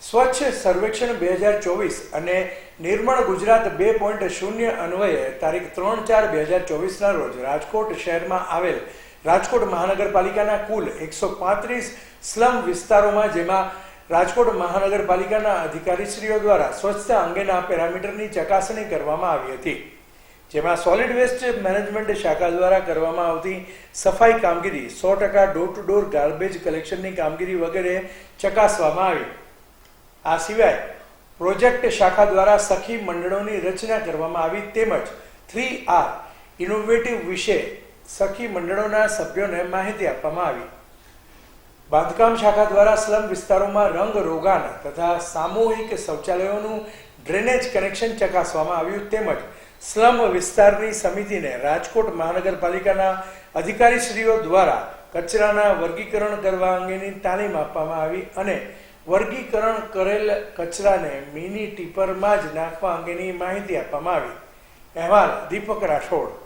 સ્વચ્છ સર્વેક્ષણ બે હજાર ચોવીસ અને નિર્મળ ગુજરાત બે પોઈન્ટ શૂન્ય અન્વયે તારીખ ત્રણ ચાર બે હજાર ચોવીસના રોજ રાજકોટ શહેરમાં આવેલ રાજકોટ મહાનગરપાલિકાના કુલ એકસો પાંત્રીસ સ્લમ વિસ્તારોમાં જેમાં રાજકોટ મહાનગરપાલિકાના અધિકારીશ્રીઓ દ્વારા સ્વચ્છતા અંગેના પેરામીટરની ચકાસણી કરવામાં આવી હતી. જેમાં સોલિડ વેસ્ટ મેનેજમેન્ટ શાખા દ્વારા કરવામાં આવતી સફાઈ કામગીરી સો ટકા ડોર ટુ ડોર ગાર્બેજ કલેક્શનની કામગીરી વગેરે ચકાસવામાં આવી. આ સિવાય પ્રોજેક્ટ શાખા દ્વારા સખી મંડળોની રચના કરવામાં આવી તેમજ થ્રી આર ઇનોવેટિવ વિશે સખી મંડળોના સભ્યોને માહિતી આપવામાં આવી. બાંધકામ શાખા દ્વારા સ્લમ વિસ્તારોમાં રંગ રોગાન તથા સામૂહિક શૌચાલયોનું ડ્રેનેજ કનેક્શન ચકાસવામાં આવ્યું તેમજ સ્લમ વિસ્તારની સમિતિને રાજકોટ મહાનગરપાલિકાના અધિકારીશ્રીઓ દ્વારા કચરાના વર્ગીકરણ કરવા અંગેની તાલીમ આપવામાં આવી અને વર્ગીકરણ કરેલ કચરાને મિની ટીપરમાં જ નાખવા અંગેની માહિતી આપવામાં આવી. અહેવાલ દીપક રાઠોડ.